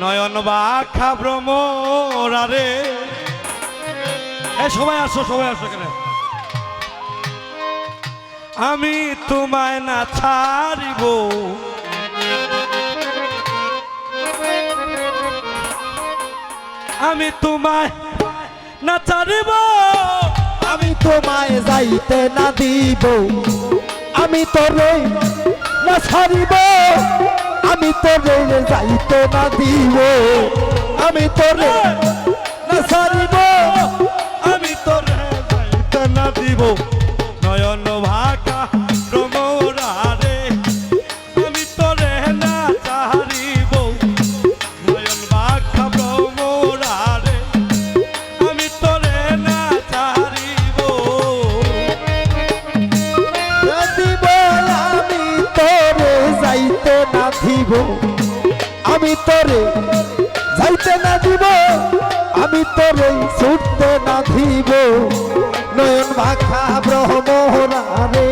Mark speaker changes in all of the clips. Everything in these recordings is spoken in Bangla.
Speaker 1: নয়ন বাখা ভ্রমরারে এ, সবাই আসো সবাই আসো এখানে। আমি তোমায় না ছাড়িব। আমি তোমায় না ছাড়িব।
Speaker 2: আমি তোমায় যাইতে না দিব। আমি তোরে না ছাড়িব। আমি তোরে যাইতে না দিব আমি তোরে না সারিব
Speaker 1: আমি তোরে যাইতে না দিব নয়ন ভাকা
Speaker 2: দিব। আমি তোরে যাইতে না দিব, আমি তোরে ছুটতে না দিব। নয়ন মাখা ব্রহ্মরারে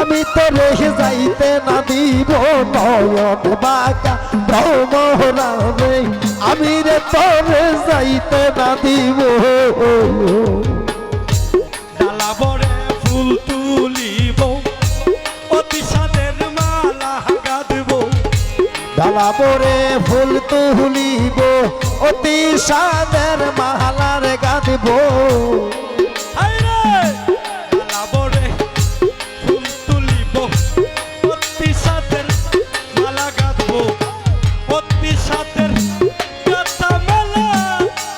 Speaker 2: আমি তোরে যাইতে না দিব। নয়ন বাঁকা ব্রহ্মরারে আমি রে তোরে যাইতে না দিব। পরে ফুল তুলিব। অতি সাদের মালার গাঁদব
Speaker 1: হায়রে ডালা বরে ফুল তুলিব। অতি সাদের মালা গাঁদব অতি সাদের গাঁথা মালা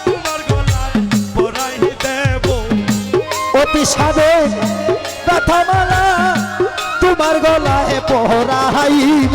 Speaker 1: তোমার গলায় পরাই দেব।
Speaker 2: অতি সাদের মালা তোমার গলায় পহরাইব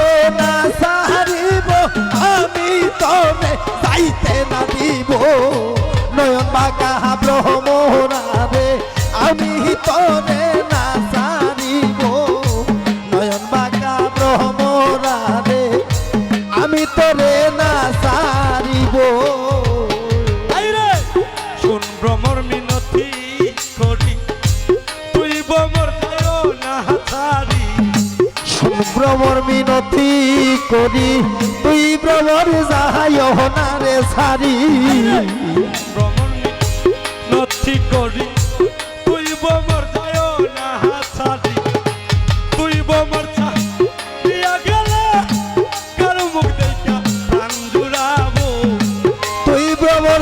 Speaker 1: ভ্রমর মিনতি করি। তুই ভ্রমর
Speaker 2: যাহাই না রে সারি।
Speaker 1: ভ্রমর মিনতি করি। তুই ভ্রমর যায় না হাতারি তুই ভ্রমর দিয়া প্রাণ জুড়াবো?
Speaker 2: তুই ভ্রমর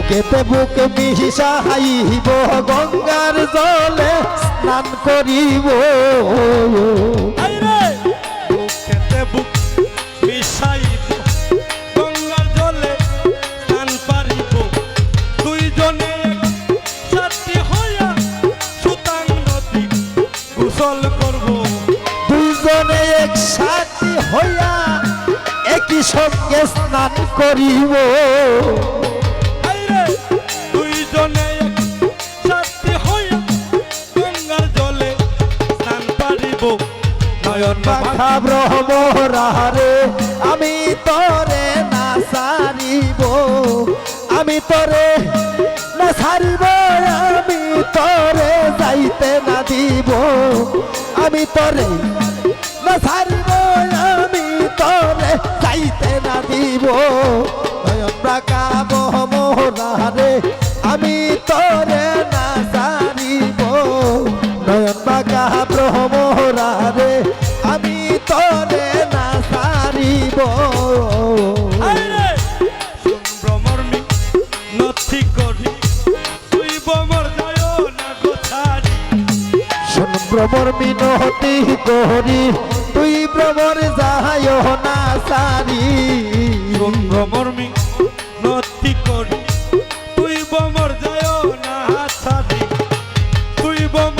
Speaker 1: বুকেতে বুকে মিশাইব গঙ্গার জলে স্নান
Speaker 2: করিব।
Speaker 1: বুকেতে বুক মিশাইব গঙ্গার জলে স্নান পারিব দুইজনে সাথী হইয়া সুতাং নদী গোসল করব।
Speaker 2: দুইজনে একসাথে হইয়া একই সঙ্গে স্নান করিব।
Speaker 1: দুজনে সাথী
Speaker 2: আমি তরে না সারিব। আমি তরে না সারিব আমি তরে যাইতে না দিব। আমি তরে না সারিব। রে আমি তোরে না
Speaker 1: সারিব ভ্রমর্মি নথি করি তুই বমর
Speaker 2: শোন ভ্রমর্মি নথি করি তুই না সারি
Speaker 1: শোন ভ্রমর্মি করি তুই বমর যায় না সারি তুই বমর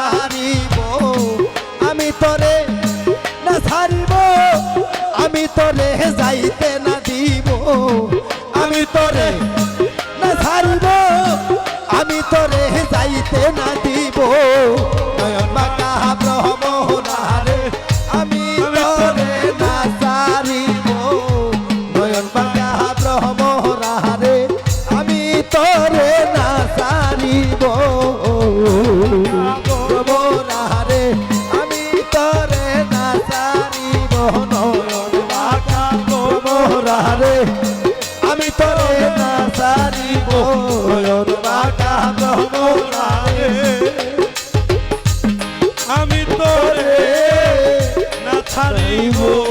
Speaker 1: Vivo.